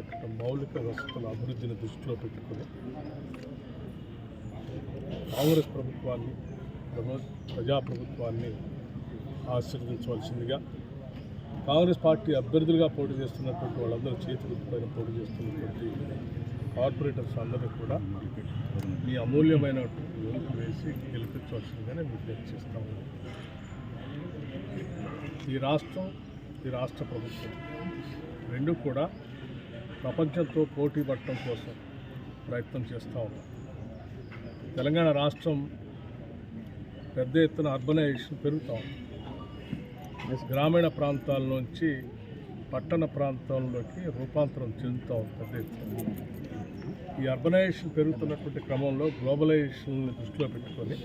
ఇక్కడ మౌలిక వసతుల అభివృద్ధిని దృష్టిలో పెట్టుకుని కాంగ్రెస్ ప్రభుత్వాన్ని ప్రజా ప్రజాప్రభుత్వాన్ని ఆశీర్వదించవలసిందిగా కాంగ్రెస్ పార్టీ అభ్యర్థులుగా పోటీ చేస్తున్నటువంటి వాళ్ళందరూ చేతిపైన పోటీ చేస్తున్నటువంటి కార్పొరేటర్స్ అందరూ కూడా మీ అమూల్యమైన ఓటు వేసి గెలిపించవలసిందిగానే విజ్ఞప్తి చేస్తాము ఈ రాష్ట్రం ఈ రాష్ట్ర ప్రభుత్వం రెండు కూడా ప్రపంచంతో పోటీ పడటం కోసం ప్రయత్నం చేస్తూ ఉన్నాం. తెలంగాణ రాష్ట్రం పెద్ద ఎత్తున అర్బనైజేషన్ పెరుగుతూ ఉంది. గ్రామీణ ప్రాంతాల నుంచి పట్టణ ప్రాంతాల్లోకి రూపాంతరం చెందుతూ ఉంది పెద్ద ఎత్తున. ఈ అర్బనైజేషన్ పెరుగుతున్నటువంటి క్రమంలో గ్లోబలైజేషన్ని దృష్టిలో పెట్టుకొని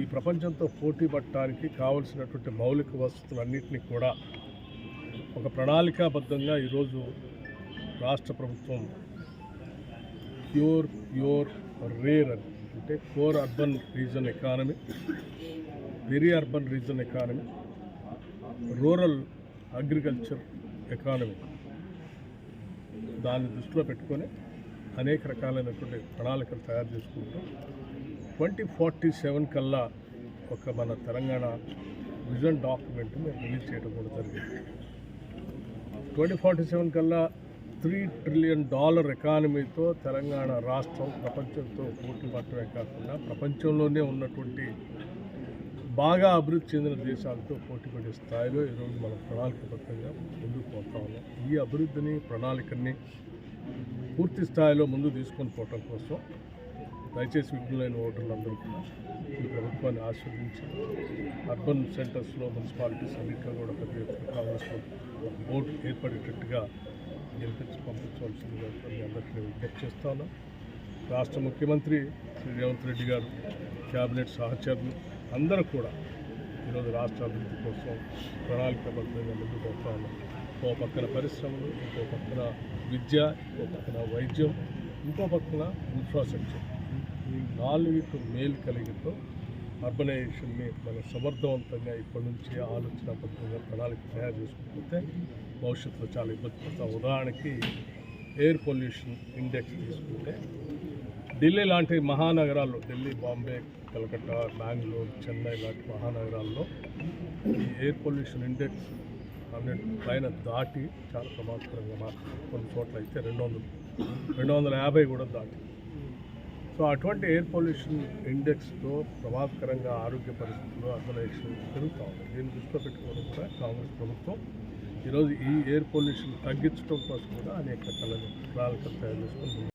ఈ ప్రపంచంతో పోటీ పట్టడానికి కావలసినటువంటి మౌలిక వసతులన్నింటినీ కూడా ఒక ప్రణాళికాబద్ధంగా ఈరోజు రాష్ట్ర ప్రభుత్వం ప్యూర్ ప్యూర్ రేర్ అని. అంటే core urban region economy very urban region economy rural agriculture economy దాన్ని దృష్టిలో పెట్టుకొని అనేక రకాలైనటువంటి ప్రణాళికలు తయారు చేసుకుంటూ ట్వంటీ ఫార్టీ సెవెన్ కల్లా ఒక మన తెలంగాణ విజన్ డాక్యుమెంట్ మేము రిలీజ్ చేయడం కూడా జరిగింది. ట్వంటీ ఫార్టీ సెవెన్ కల్లా త్రీ ట్రిలియన్ డాలర్ ఎకానమీతో తెలంగాణ రాష్ట్రం ప్రపంచంతో పోటీ పట్టడమే కాకుండా ప్రపంచంలోనే ఉన్నటువంటి బాగా అభివృద్ధి చెందిన దేశాలతో పోటీ పడే స్థాయిలో ఈరోజు మనం ప్రణాళికబద్ధంగా ముందుకు పోతా ఉన్నాం. ఈ అభివృద్ధిని ప్రణాళికని పూర్తి స్థాయిలో ముందు తీసుకొని పోవటం కోసం దయచేసి విఘ్నులైన ఓటర్లందరూ కూడా ఈ ప్రభుత్వాన్ని ఆస్వాదించి అర్బన్ సెంటర్స్లో మున్సిపాలిటీస్ అన్నింటిలో కూడా పెద్ద ఎత్తున కాంగ్రెస్ ఓటు ఏర్పడేటట్టుగా గెలిపించి పంపించవలసిందిగా అందరికీ విజ్ఞప్తి చేస్తాను. రాష్ట్ర ముఖ్యమంత్రి శ్రీ రేవంత్ రెడ్డి గారు క్యాబినెట్ సహచరులు అందరూ కూడా ఈరోజు రాష్ట్ర అభివృద్ధి కోసం ప్రణాళికబద్ధంగా ముందుకు పోతా ఉన్నాం ఇంకో పక్కన పరిశ్రమలు ఇంకో పక్కన విద్య ఇంకో పక్కన వైద్యం ఇంకో పక్కన ఇన్ఫ్రాస్ట్రక్చర్ ఈ నాలుగు మేలు కలిగితో అర్బనైజేషన్ని మనం సమర్థవంతంగా ఇప్పటి నుంచి ఆలోచనబద్ధంగా ప్రణాళిక తయారు చేసుకుంటే భవిష్యత్తులో చాలా ఇబ్బంది పడతాం. ఉదాహరణకి ఎయిర్ పొల్యూషన్ ఇండెక్స్ తీసుకుంటే ఢిల్లీ లాంటి మహానగరాల్లో ఢిల్లీ బాంబే కలకత్తా బెంగళూరు చెన్నై లాంటి మహానగరాల్లో ఈ ఎయిర్ పొల్యూషన్ ఇండెక్స్ హండ్రెడ్ పైన దాటి చాలా ప్రమాదకరంగా మారుతుంది. కొన్ని చోట్ల అయితే రెండు వందలు రెండు వందల యాభై కూడా దాటి సో అటువంటి ఎయిర్ పొల్యూషన్ ఇండెక్స్తో ప్రభావకరంగా ఆరోగ్య పరిస్థితులు అసోలేషన్ పెరుగుతూ ఉంది. దీన్ని దృష్టిలో పెట్టుకోవడం కూడా కాంగ్రెస్ ప్రభుత్వం. ఈరోజు ఈ ఎయిర్ పొల్యూషన్ తగ్గించడం కోసం కూడా అనేక రకాల ప్రణాళికలు తయారు చేసుకుంటుంది